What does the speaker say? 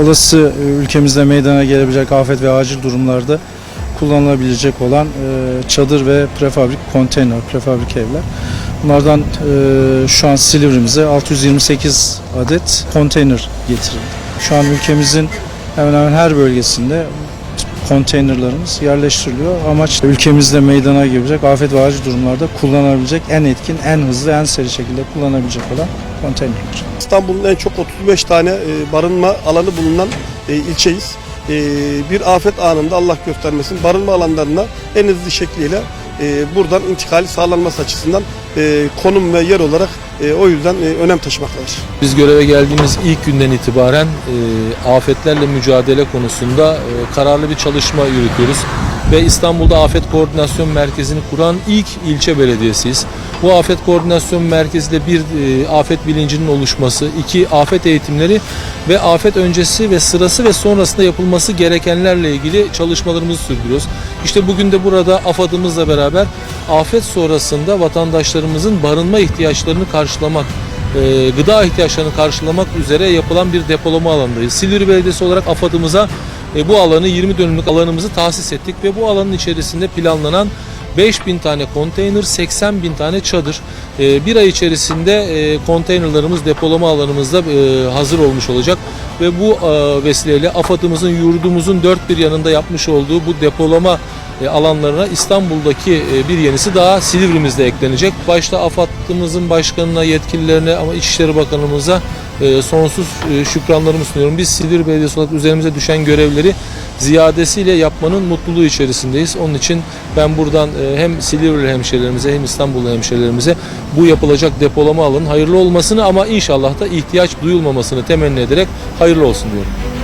olası e, ülkemizde meydana gelebilecek afet ve acil durumlarda kullanılabilecek olan e, çadır ve prefabrik konteyner, prefabrik evler. Bunlardan e, şu an Silivri'mize 628 adet konteyner getirildi. Şu an ülkemizin hemen hemen her bölgesinde konteynerlarımız yerleştiriliyor. Amaç ülkemizde meydana gelebilecek afet ve acil durumlarda kullanabilecek en etkin, en hızlı, en seri şekilde kullanabilecek olan konteynerler. İstanbul'un en çok 35 tane e, barınma alanı bulunan e, ilçeyiz. E, bir afet anında Allah göstermesin barınma alanlarına en hızlı şekliyle buradan intikali sağlanması açısından konum ve yer olarak o yüzden önem taşımaktadır. Biz göreve geldiğimiz ilk günden itibaren afetlerle mücadele konusunda kararlı bir çalışma yürütüyoruz. Ve İstanbul'da Afet Koordinasyon Merkezi'ni kuran ilk ilçe belediyesiyiz. Bu Afet Koordinasyon Merkezi'de bir e, afet bilincinin oluşması, iki afet eğitimleri ve afet öncesi ve sırası ve sonrasında yapılması gerekenlerle ilgili çalışmalarımızı sürdürüyoruz. İşte bugün de burada AFAD'ımızla beraber afet sonrasında vatandaşlarımızın barınma ihtiyaçlarını karşılamak e, gıda ihtiyaçlarını karşılamak üzere yapılan bir depolama alanındayız. Silivri Belediyesi olarak AFAD'ımıza e, bu alanı 20 dönümlük alanımızı tahsis ettik ve bu alanın içerisinde planlanan 5000 tane konteyner, 80 bin tane çadır. E, bir ay içerisinde e, konteynerlarımız depolama alanımızda e, hazır olmuş olacak ve bu e, vesileyle AFAD'ımızın yurdumuzun dört bir yanında yapmış olduğu bu depolama e, alanlarına İstanbul'daki bir yenisi daha Silivri'mizde eklenecek. Başta AFAD'ımızın başkanına, yetkililerine ama İçişleri Bakanımıza sonsuz şükranlarımı sunuyorum. Biz Silivri Belediyesi olarak üzerimize düşen görevleri ziyadesiyle yapmanın mutluluğu içerisindeyiz. Onun için ben buradan e, hem Silivri hemşehrilerimize hem İstanbullu hemşehrilerimize bu yapılacak depolama alanının hayırlı olmasını ama inşallah da ihtiyaç duyulmamasını temenni ederek hayırlı olsun diyorum.